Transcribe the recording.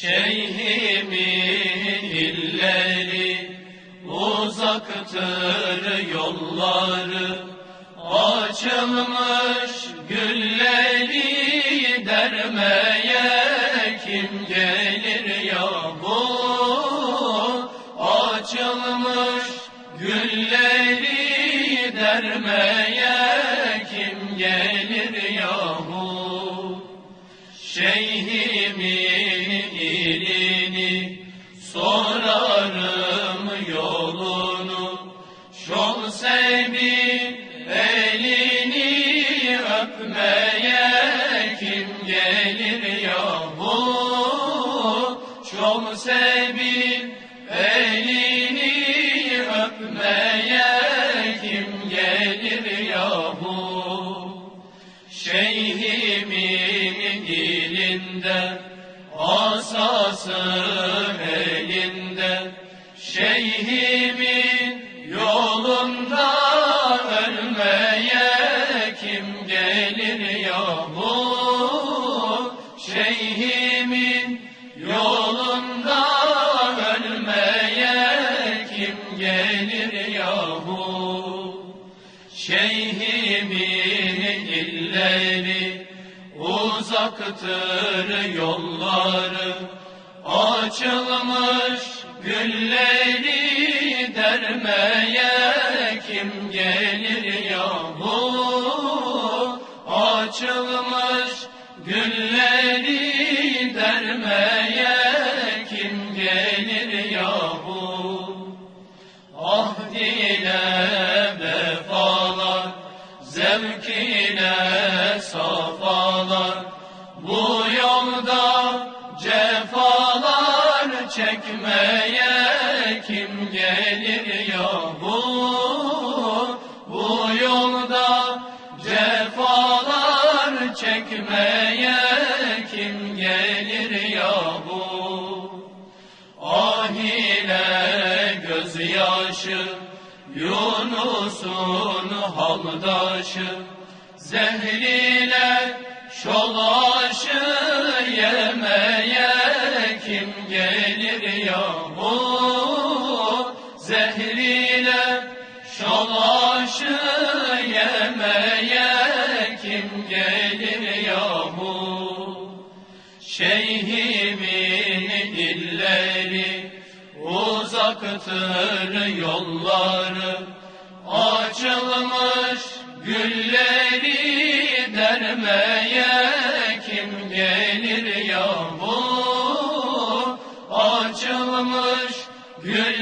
Şeyhimin illeri uzaktır yolları. Açılmış gülleri dermeye kim gelir ya bu? Açılmış gülleri dermeye Şeyhimin ilini sorarım yolunu. Şol sebi elini öpmeye kim gelir yahu Şol sebi asası elinde Şeyhimin yolunda ölmeye kim gelir yahu Şeyhimin yolunda ölmeye kim gelir yahu Şeyhimin illeri uzaktır yolları Açılmış gülleri dermeye kim gelir yahu? Açılmış gülleri dermeye kim gelir yahu? Ah dile vefalar, zevk ile safalar, bu çekmeye kim gelir yahu? Bu yolda cefalar çekmeye kim gelir yahu? Ah ile gözyaşı Yunus'un haldaşı Zehriyle şolaşı yemeye kim gelir yahu Zehriyle? Şolaşı yemeye kim gelir yahu Şeyhimin illeri uzaktır yolları. Açılmış gülleri dermeye Gülleri dermeye